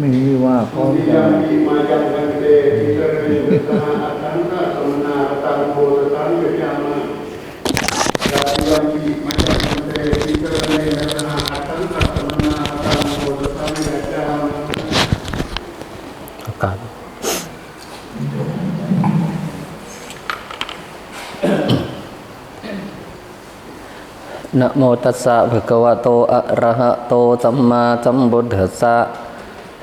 มีวิว่าพร้อมกันมิมายังกันเตทิกรณิวิสหะอัตถังนาสมนาตังโพตังเวทยามาลาติยัมายังกันเตทิกรณิวิสหะอัตถังนาสมนาตังโพตังเวทยามากาศนะโมตัสสะภะคะวะโตอะระหะโตสัมมาสัมพุทธัสสะ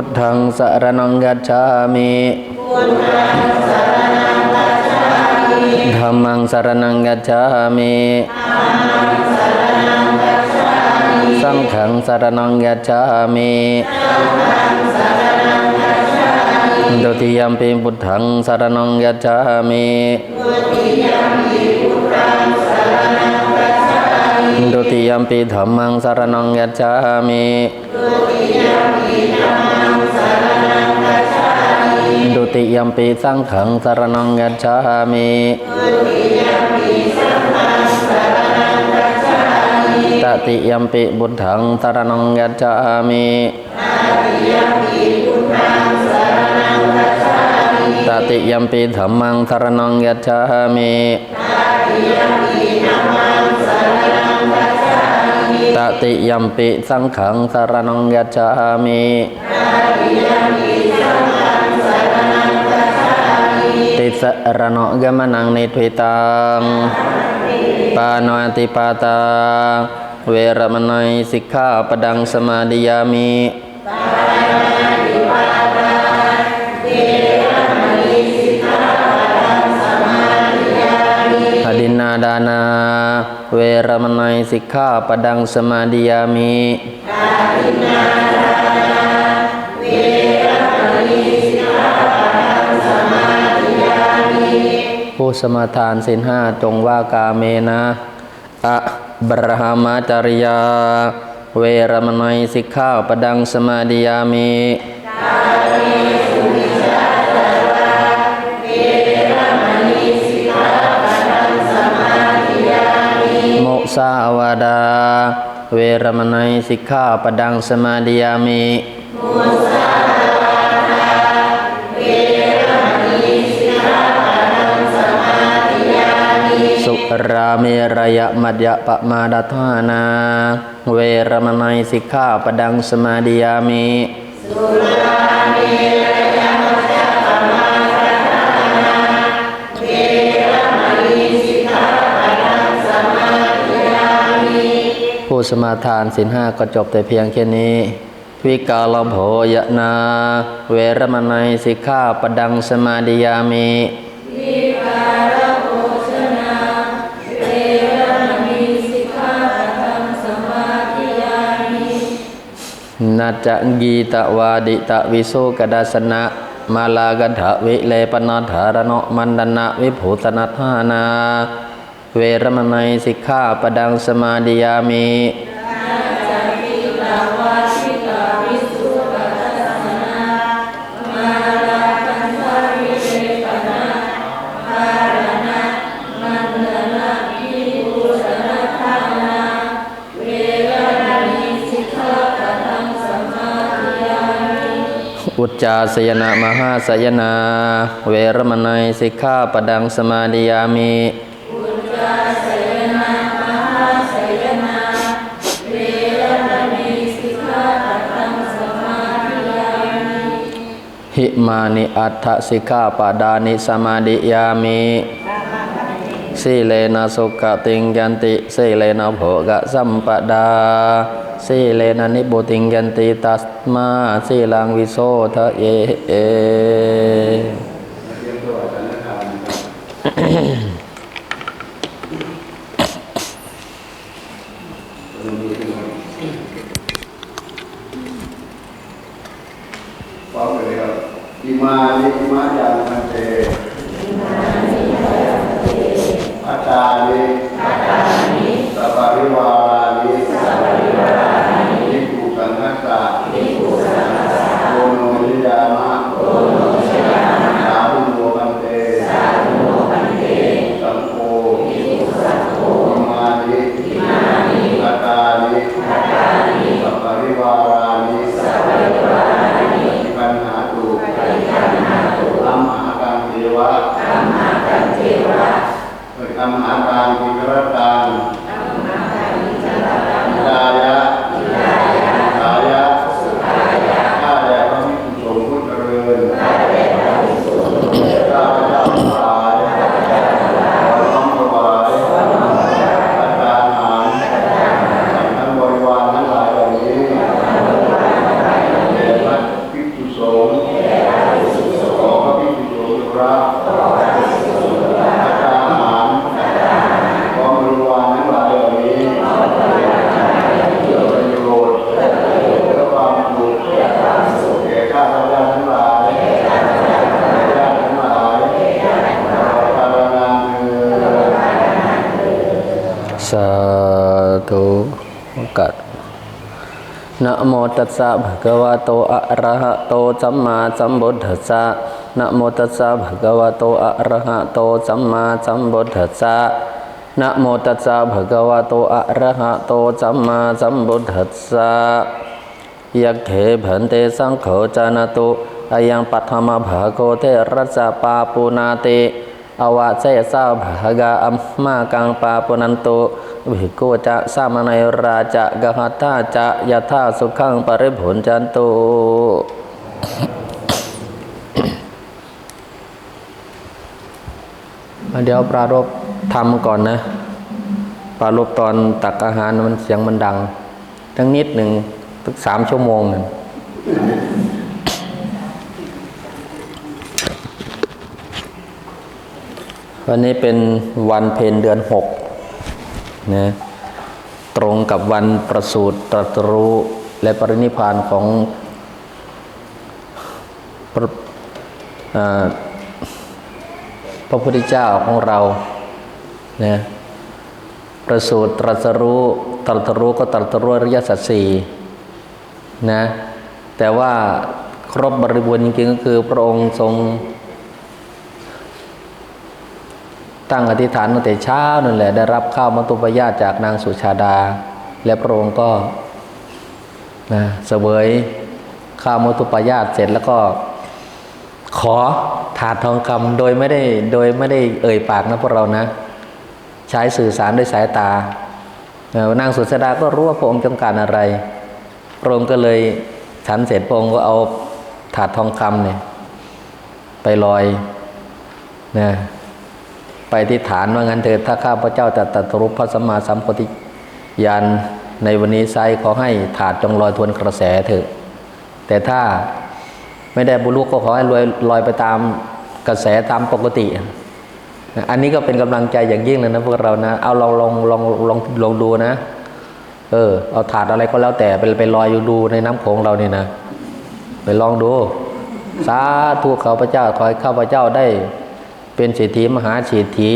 บุตทังสารนังกัจฉามิธรรมังสารนังกัจฉามิสังฆังสารนังกัจฉามิดุติยมปิบุตทังสารนังกัจฉามิดุติยมปิธรรมังสารนังกัจฉามิดุติยมปี สังขังสารนังกัจฉามิตติยมปีบุตถังสารนังกัจฉามิตติยมปีธรรมังสารนังกัจฉามิตติยมปีสังขังสารนังกัจฉามิ ติสรณะกมนังนิทวิตังปานติปาตา เวรมนัยสิกขาปดังสมาดิยามิอดินนาดานา เวรมนัยสิกขาปดังสมาดิยามิฮาดินนา ผู้สมาทานสินห้าจงว่ากาเมนะอะบรหามาจาริยา เวรมนัยสิกขาปดังสมาดิยามิโมสาวาดา เวรมนัยสิกขาปดังสมาดิยามิสุ ราเมรยมัจยปะมาดาทานาเวรมนัยสิกขาปดังสมาดิยามิผู้สมาทานสินห้าก็จบแต่เพียงแค่นี้วิกาลโภยนา เวรมนัยสิกขาปดังสมาดิยามิ นาจะกีตวาดิตวิโสกดาสนะมาลากถะวิเลปนาถารโนมันดนะวิภูตนาธานา เวรมนัยสิกขาปดังสมาดิยามิ จจาสยนะมหาสยนา เวรมนัยสิกขาปดังสมาดิยามิหิมานิอัฏฐสิกขาปดานิสมาดิยามิสีเลนะสุขติงยันติสีเลนะโภกสัมปดา สีเลนะนิบุติงยันติตัสมาสีลังวิโสทะเยเอ เรียนตัวสันนิษฐานนะครับฟังไปเลยครับอิมานิอิมายังมันเตอาจานิสัพพะริวารานินิภูสังคัสสะโอโนนิยามะ สาธุโมกันเตสังโฆอิมานิอาตานิสัพพะริวารานิปัญหาตุอัมหากังเทวะเอ่ยอัมหากังกิกรตังกายะกายะข้าแต่พระภิกษุสงฆ์ผู้เจริญ ข้าพเจ้าทั้งหลายขอน้อมถวายอาจารย์หารทั้งบริวารทั้งหลายเหล่านี้แด่พระภิกษุสงฆ์ขอพระภิกษุสงฆ์รับอาจารย์หารขอบริวารทั้งหลายเหล่านี้เพื่อประโยชน์และความสุขแก่ข้าพเจ้าทั้งหลายญาติทั้งหลาย ภาวนาเถิด สาธุ กัดนะโมตัสสะภะคะวะโตอะระหะโตสัมมาสัมพุทธัสสะนะโมตัสสะภะคะวะโตอะระหะโตสัมมาสัมพุทธัสสะนะโมตัสสะภะคะวะโตอะระหะโตสัมมาสัมพุทธัสสะยักเขผันเตสังโฆจานตุอายังปัทมาภาโกเทรัสสะปาปูนาติอวะเจสาภากาอัมมากังปาปุนันตุ วิโกจะสามนัยราจะกหัตถาจะยะธาสุขังปริผลจันโตุเดี๋ยวปรารบทำก่อนนะ ปรารบตอนตักอาหารมันเสียงมันดัง ทั้งนิดหนึ่งตั้งสามชั่วโมงหนึ่งวันนี้เป็นวันเพ็ญเดือนหก นะตรงกับวันประสูติตรัสรู้และปรินิพานของพระพระพุทธเจ้าของเรานะประสูติตรัสรู้ตรัสรู้ก็ตรัสรู้อริยสัจสี่นะแต่ว่าครบบริบูรณ์จริงๆก็คือพระองค์ทรง ตั้งอธิษฐานตั้งแต่เช้านั่นแหละ ได้รับข้าวมัตุปยาจากนางสุชาดา และพระองค์ก็นะเสวยข้าวมัตุปายาเสร็จแล้วก็ขอถาดทองคำโดยไม่ได้โดยไม่ได้เอ่ยปากนะพวกเรานะ ใช้สื่อสารด้วยสายตานางสุชาดาก็รู้ว่าพระองค์ต้องการอะไรพระองค์ก็เลยฉันเสร็จพระองค์ก็เอาถาดทองคำเนี่ยไปลอยนะ ไปที่ฐานว่างั้นเถิดถ้าข้าพระเจ้าจะตรัสรุปพระสัมมาสัมโพธิญาณในวันนี้ไซขอให้ถาดจงลอยทวนกระแสเถอะ แต่ถ้าไม่ได้บุรุษก็ขอให้ลอยลอยไปตามกระแสตามปกติ อันนี้ก็เป็นกำลังใจอย่างยิ่งเลยนะพวกเรานะเอาลองลองลองลองลองดูนะ เออ เอาถาดอะไรก็แล้วแต่ไปไปลอยอยู่ดูในน้ำโขงเราเนี่ยนะ ไปลองดู สาธุข้าพเจ้าขอให้ข้าพเจ้าได้ เป็นเศรษฐีมหาเศรษฐี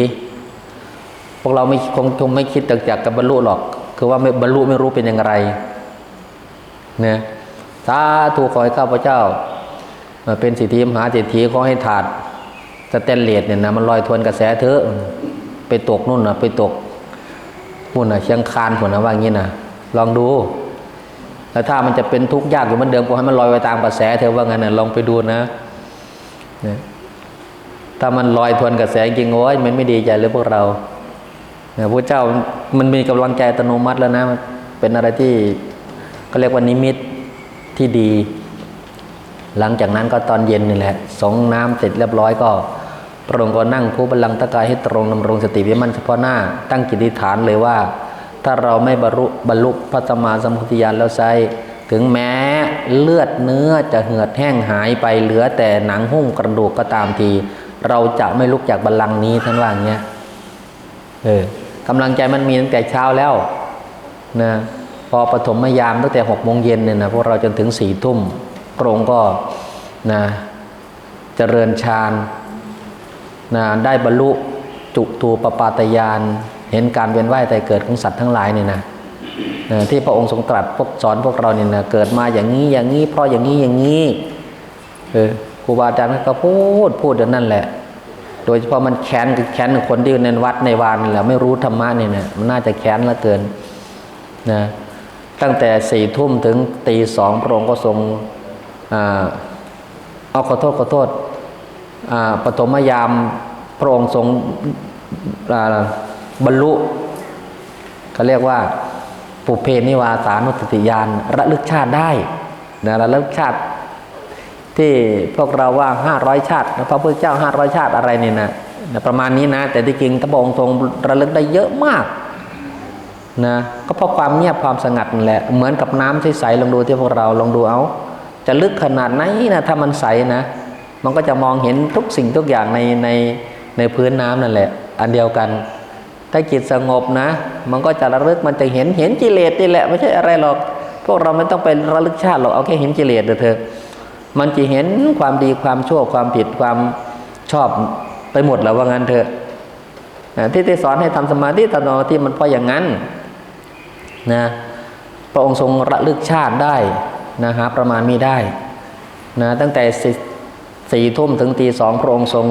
พวกเราไม่คงคงไม่คิดจากจากกับบรรลุหรอก คือว่าไม่บรรลุไม่รู้เป็นอย่างไรเนี่ยสาธุขอให้ข้าพเจ้ามาเป็นเศรษฐีมหาเศรษฐีขอให้ถาดสแตนเลสเนี่ยนะมันลอยทวนกระแสเถอะไปตกนู่นนะไปตกนู่นนะเชียงคานผลนะว่างี้นะลองดู แล้วถ้ามันจะเป็นทุกข์ยากอยู่เหมือนเดิมก็ให้มันลอยไปตามกระแสเธอว่างั้นนะลองไปดูนะเนี่ย ถ้ามันลอยทวนกระแสจริงโอ้ยมันไม่ดีใจเลยพวกเราเนี่ยพระเจ้ามันมีกำลังใจอัตโนมัติแล้วนะ เป็นอะไรที่เขาเรียกว่านิมิตที่ดี หลังจากนั้นก็ตอนเย็นนี่แหละสงน้ำเสร็จเรียบร้อยก็พระองค์ก็นั่งคู่บัลลังก์ตะกายให้ตรงดำรงสติวิมันเฉพาะหน้า ตั้งจิจิฐานเลยว่า ถ้าเราไม่บรรลุบรรลุพระสมมาสัมพุทธญาณแล้วไซถึงแม้เลือดเนื้อจะเหือดแห้งหายไปเหลือแต่หนังหุ้มกระดูกก็ตามที เราจะไม่ลุกจากบัลลังก์นี้ท่านว่าอย่างเงี้ยเออกำลังใจมันมีตั้งแต่เช้าแล้วนะพอปฐมยามตั้งแต่หกโมงเย็นเนี่ยนะพวกเราจนถึงสี่ทุ่มพระองค์ก็นะเจริญฌานนะได้บรรลุจุตูปปาตยาน เห็นการเวียนว่ายแต่เกิดของสัตว์ทั้งหลายเนี่ยนะนะที่พระองค์ทรงตรัสพวกสอนพวกเราเนี่ยนะเกิดมาอย่างนี้อย่างนี้เพราะอย่างนี้อย่างนี้เออ ครูบาอาจารย์ก็พูดพูดอย่างนั้นแหละ โดยเฉพาะมันแค้นคือแค้นคนที่อยู่ในวัดในวานนี่แหละไม่รู้ธรรมะเนี่ยนะมันน่าจะแค้นเหลือเกินนะตั้งแต่สี่ทุ่มถึงตีสองพระองค์ก็ทรงเอาขอโทษขอโทษปฐมยามพระองค์ทรงบรรลุเขาเรียกว่าปุเพนิวาสานุสติญาณระลึกชาติได้นะระลึกชาติ ที่พวกเราว่าห้าร้อยชาติพระพุทธเจ้าห้าร้อยชาติอะไรเนี่ยนะประมาณนี้นะ แต่ที่จริงพระองค์ทรงระลึกได้เยอะมากนะก็เพราะความเงียบความสงัดนั่นแหละเหมือนกับน้ำใสๆลองดูที่พวกเราลองดูเอา จะลึกขนาดไหนนะถ้ามันใสนะ มันก็จะมองเห็นทุกสิ่งทุกอย่างในในในพื้นน้ำนั่นแหละ อันเดียวกัน ถ้าจิตสงบนะ มันก็จะระลึกมันจะเห็นเห็นกิเลสนี่แหละไม่ใช่อะไรหรอก พวกเราไม่ต้องไประลึกชาติหรอกเอาแค่เห็นกิเลสเถอะ มันจะเห็นความดีความชั่วความผิดความชอบไปหมดแล้วว่างั้นเถอะที่ได้สอนให้ทำสมาธิทำสมาธิมันเพราะอย่างนั้นนะพระองค์ทรงระลึกชาติได้นะหาประมาณไม่ได้นะตั้งแต่สี่สี่ทุ่มถึงตีสองพระองค์ทรง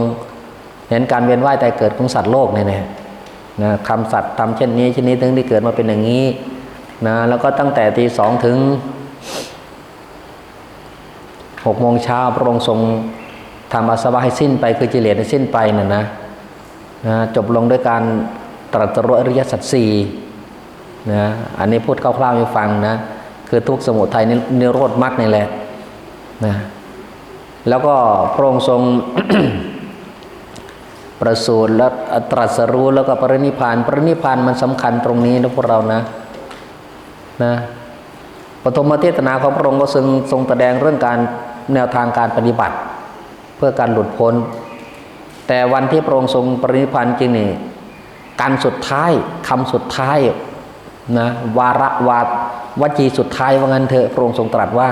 เห็นการเวียนว่ายแต่เกิดของสัตว์โลกเนี่ยนะนะคำสัตว์ทำเช่นนี้เช่นนี้ถึงได้เกิดมาเป็นอย่างนี้นะแล้วก็ตั้งแต่ตีสองถึง หกโมงเช้าพระองค์ทรงทำอาสวะให้สิ้นไปคือกิเลสให้สิ้นไปน่ะนะนะจบลงด้วยการตรัสรู้อริยสัจสี่นะอันนี้พูดคร่าวๆให้ฟังนะคือทุกสมุทัยนินิโรธมรรคนี่แหละนะแล้วก็พระองค์ทรงประสูติและตรัสรู้แล้วก็ปรินิพพานปรินิพพานมันสำคัญตรงนี้นะพวกเรานะนะปฐมเทศนาของพระองค์ก็ทรงทรงแสดงเรื่องการ แนวทางการปฏิบัติ เพื่อการหลุดพ้น แต่วันที่พระองค์ทรงปรินิพานจริงนี่การสุดท้ายคำสุดท้ายนะวาระวาดวจีสุดท้ายว่างั้นเถอะพระองค์ทรงตรัสว่า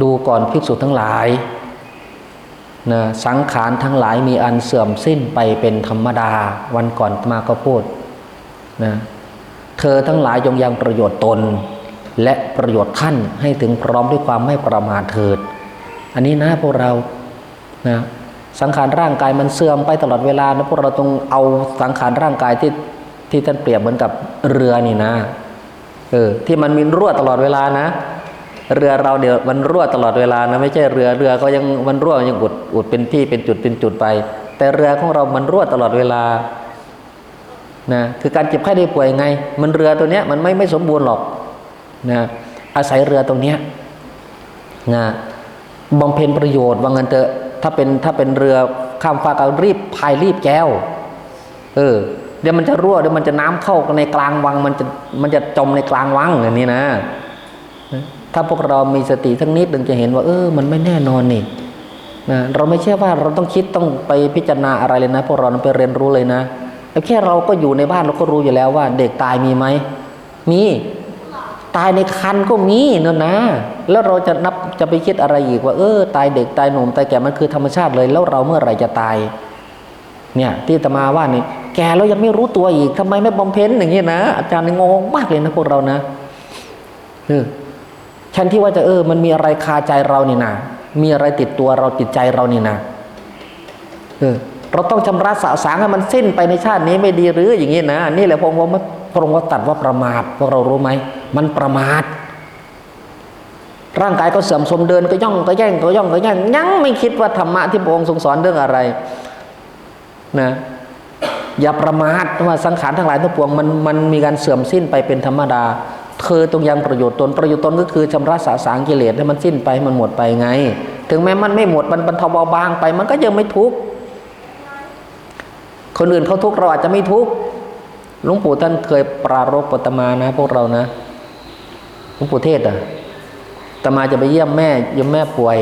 ดูก่อนภิกษุทั้งหลายนะสังขารทั้งหลายมีอันเสื่อมสิ้นไปเป็นธรรมดา วันก่อนมาก็พูดนะเธอทั้งหลายจงยังประโยชน์ตน และประโยชน์ท่านให้ถึงพร้อมด้วยความไม่ประมาทเถิด อันนี้นะพวกเรานะสังขารร่างกายมันเสื่อมไปตลอดเวลานะพวกเราต้องเอาสังขารร่างกายที่ที่ท่านเปรียบเหมือนกับเรือนี่นะเออที่มันมีรั่วตลอดเวลานะ เรือเราเดี๋ยวมันรั่วตลอดเวลานะไม่ใช่เรือเรือก็ยังมันรั่วยังอุดอุดเป็นที่เป็นจุดเป็นจุดไป แต่เรือของเรามันรั่วตลอดเวลานะคือการเจ็บไข้ได้ป่วยไง มันเรือตัวเนี้ยมันไม่ไม่สมบูรณ์หรอกนะอาศัยเรือตรงเนี้ยนะ บำเพ็ญประโยชน์ว่างันเถอะถ้าเป็นถ้าเป็นเรือข้ามฟากก็รีบพายรีบแก้ว เออ เดี๋ยวมันจะรั่วเดี๋ยวมันจะน้ำเข้าในกลางวัง มันจะมันจะจมในกลางวังอย่างนี้นะ ถ้าพวกเรามีสติทั้งนิดหนึ่งจะเห็นว่า เออ มันไม่แน่นอนนี่นะเราไม่ใช่ว่าเราต้องคิดต้องไปพิจารณาอะไรเลยนะ พวกเราไปเรียนรู้เลยนะแค่เราก็อยู่ในบ้านเราก็รู้อยู่แล้วว่า เด็กตายมีไหมมี ตายในคันก็มีนั่นนะ แล้วเราจะนับจะไปคิดอะไรอีกว่าเออตายเด็กตายหนุ่มตายแก่มันคือธรรมชาติเลย แล้วเราเมื่อไหร่จะตาย เนี่ย ที่ตมาว่านี่แก่แล้วยังไม่รู้ตัวอีกทำไมไม่บำเพ็ญอย่างนี้นะอาจารย์งงมากเลยนะพวกเรานะเออแทนที่ว่าจะเออ มันมีอะไรคาใจเรานี่นะมีอะไรติดตัวเราติดใจเรานี่นะเออเราต้องชำระสะสางให้มันสิ้นไปในชาตินี้ไม่ดีหรืออย่างนี้นะนี่แหละพระองค์ว่าพระองค์ว่าตัดว่าประมาทพวกเรารู้ไหม มันประมาท ร่างกายก็เสื่อมโทรมเดินก็ย่องก็แย่งก็ย่องก็แย่งยังไม่คิดว่าธรรมะที่พระองค์ทรงสอนเรื่องอะไรนะอย่าประมาทว่าสังขารทั้งหลายทั้งปวงมันมันมีการเสื่อมสิ้นไปเป็นธรรมดา เธอต้องยังประโยชน์ตนประโยชน์ตนก็คือชำระสาสางกิเลสให้มันสิ้นไปมันหมดไปไง ถึงแม้มันไม่หมดมันบรรเทาเบาบางไป มันก็ยังไม่ทุกข์คนอื่นเขาทุกข์เราอาจจะไม่ทุกข์หลวงปู่ท่านเคยปรารภอาตมานะ พวกเรานะ หลวงปู่เทศอะตมาจะไปเยี่ยมแม่ยมแม่ป่วย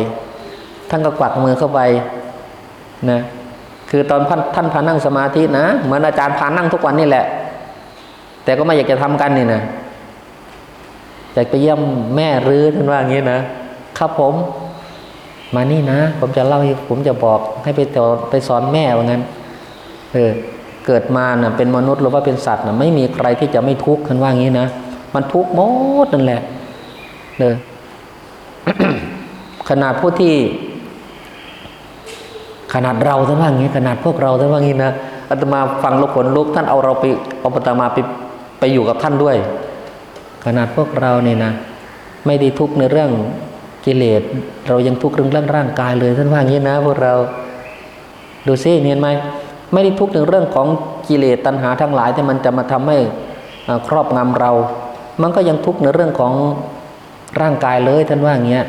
ท่านก็กวักมือเข้าไปนะคือตอนท่านท่านพานั่งสมาธินะเหมือนอาจารย์พานั่งทุกวันนี่แหละ แต่ก็ไม่อยากจะทำกันนี่นะอยากไปเยี่ยมแม่รื้อท่านว่าอย่างนี้นะครับผม มานี่นะ ผมจะเล่าผมจะบอกให้ไปสอนไปสอนแม่ว่างั้นเออเกิดมาน่ะเป็นมนุษย์หรือว่าเป็นสัตว์น่ะไม่มีใครที่จะไม่ทุกข์ท่านว่าอย่างนี้นะ มันทุกข์หมดนั่นแหละเออขนาดผู้ที่ ขนาดเราท่านว่างี้ ขนาดพวกเราท่านว่างี้นะอาตมาฟังล้วขนลุกท่านเอาเราไปเอาอาตมาไปไปอยู่กับท่านด้วย ขนาดพวกเราเนี่ยนะไม่ได้ทุกข์ในเรื่องกิเลส เรายังทุกข์เรื่องร่างกายเลยท่านว่าอย่างนี้นะพวกเราดูซิเห็นไหมไม่ได้ทุกข์ในเรื่องของกิเลสตัณหาทั้งหลายที่มันจะมาทำให้ครอบงำเรา มันก็ยังทุกข์ในเรื่องของร่างกายเลยท่านว่าอย่างเงี้ย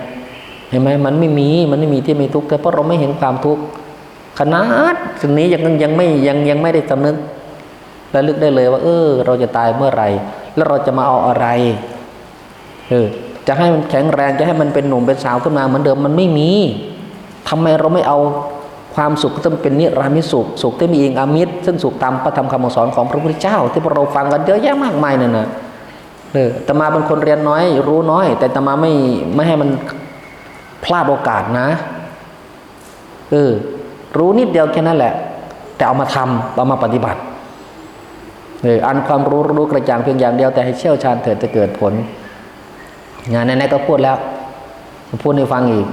เห็นไหมมันไม่มีมันไม่มีที่ไม่ทุกข์แต่เพราะเราไม่เห็นความทุกข์ขนาดสิ่งนี้ยังยังไม่ยังยังไม่ได้สำนึกและลึกได้เลยว่า เออ เราจะตายเมื่อไหร่ แล้วเราจะมาเอาอะไรเออจะให้มันแข็งแรงจะให้มันเป็นหนุ่มเป็นสาวขึ้นมาเหมือนเดิมมันไม่มีทำไมเราไม่เอาความสุขที่มันเป็นนิรามิสุขสุขที่มีเองอามิตรซึ่งสุขตามพระธรรมคำสอนของพระพุทธเจ้า ที่พวกเราฟังกันเยอะแยะมากมายนั่นนะ เออแตมาเป็นคนเรียนน้อย รู้น้อย แต่ตมาไม่ไม่ให้มันพลาดโอกาสนะ เออ รู้นิดเดียวแค่นั้นแหละ แต่เอามาทำเอามาปฏิบัติเอออันความรู้รู้กระจ่างเพียงอย่างเดียวแต่ให้เชี่ยวชาญเถิดจะเกิดผล งานนั้นๆก็พูดแล้วพูดให้ฟังอีก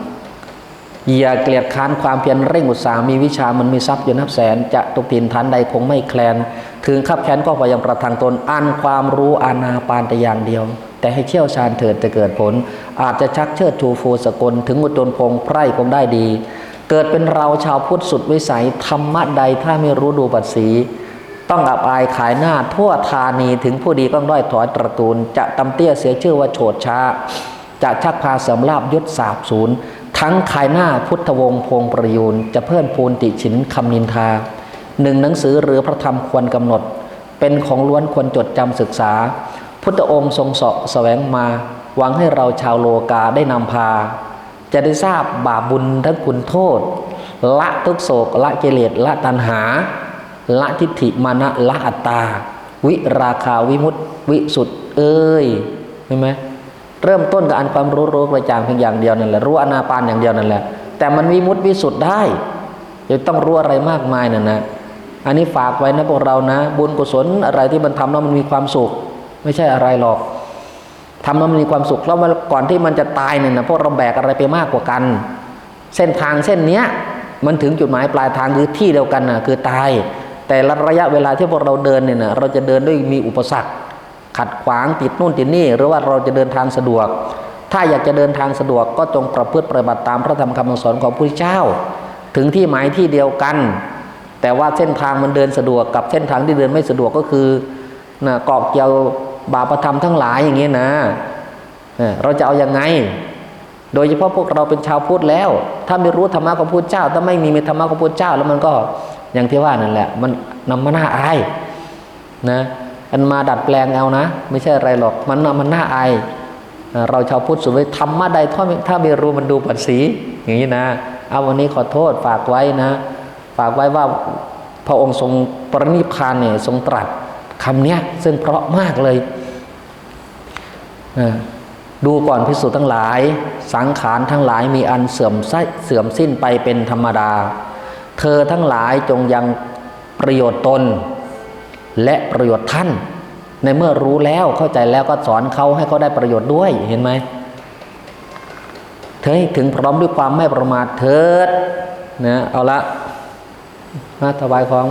อย่าเกลียดค้านความเพียรเร่งอุตสาหมีวิชามันมีทรัพย์อยู่นับแสน จะตกถิ่นฐานใดคงไม่แคลน ถึงขับแค้นก็พยายามประทังตนอันความรู้อานาปานแต่อย่างเดียว แต่ให้เชี่ยวชาญเถิดจะเกิดผล อาจจะชักเชิดชูฟูสกล ถึงอุจนพงไพร่คงได้ดี เกิดเป็นเราชาวพุทธสุดวิสัยธรรมะใดถ้าไม่รู้ดูปัสสีต้องอับอายขายหน้าทั่วธานีถึงผู้ดีก็ด้อยถอยตระกูล จะตำเตี้ยเสียชื่อว่าโฉดช้า จะชักพาเสริมลาบยศสาบศูนย์ ทั้งขายหน้าพุทธวงศ์พงประยูนจะเพิ่มพูนติฉินคำนินทา หนึ่งหนังสือหรือพระธรรมควรกำหนด เป็นของล้วนควรจดจำศึกษา พุทธองค์ทรงสาะแสวงมาหวังให้เราชาวโลกาได้นำพา จะได้ทราบบาปบุญทั้งคุณโทษ ละทุกโศกละกิเลสละตัณหา ละทิฏฐิมานะละอัตตา วิราคาวิมุตติวิสุทธ์เอ้ยเห็นไหมเริ่มต้นกับอันความรู้รู้กระจ่างเพียงอย่างเดียวนั่นแหละรู้อนาปานอย่างเดียวนั่นแหละแต่มันวิมุตติวิสุทธ์ได้จะต้องรู้อะไรมากมายน่ะนะ อันนี้ฝากไว้นะพวกเรานะ บุญกุศลอะไรที่มันทำแล้วมันมีความสุข ไม่ใช่อะไรหรอกทำแล้วมันมีความสุขแล้วก่อนที่มันจะตายเนี่ยนะพวกเราแบกอะไรไปมากกว่ากัน เส้นทางเส้นเนี้ยมันถึงจุดหมายปลายทางคือที่เดียวกันนะคือตาย แต่ละระยะเวลาที่พวกเราเดินเนี่ยนะเราจะเดินด้วยมีอุปสรรค ขัดขวางติดนู่นติดนี่หรือว่าเราจะเดินทางสะดวก ถ้าอยากจะเดินทางสะดวกก็จงประพฤติปฏิบัติตามพระธรรมคำสอนของพระพุทธเจ้า ถึงที่หมายที่เดียวกัน แต่ว่าเส้นทางมันเดินสะดวกกับเส้นทางที่เดินไม่สะดวกก็คือนะเกาะเกี่ยวบาปธรรมทั้งหลายอย่างเงี้ยนะเราจะเอาอยัางไง โดยเฉพาะพวกเราเป็นชาวพุทธแล้ว ถ้าไม่รู้ธรรมะของพุทธเจ้า ถ้าไม่มีธรรมะของพุทธเจ้า แล้วมันก็อย่างที่ว่านั่นแหละ มันนำมาหน้าอายนะอันมาดัดแปลงเอานะ ไม่ใช่อะไรหรอกมันมันน่าอายเราชาวพุทธสุดไว้ธรรมะใดถ้าไม่ถ้าไม่รู้มันดูปัดสีอย่างนี้นะเอาวันนี้ขอโทษฝากไว้นะ ฝากไว้ว่าพระองค์ทรงปรินิพานเนี่ยทรงตรัสคำเนี้ยซึ่งเพราะมากเลย ดูก่อนพิสูจน์ทั้งหลาย สังขารทั้งหลายมีอันเสื่อมไส้เสื่อมสิ้นไปเป็นธรรมดา เธอทั้งหลายจงยังประโยชน์ตน และประโยชน์ท่าน ในเมื่อรู้แล้วเข้าใจแล้วก็สอนเขาให้เขาได้ประโยชน์ด้วยเห็นไหมเธอถึงพร้อมด้วยความไม่ประมาทเถิดนะเอาละ มาถวายของ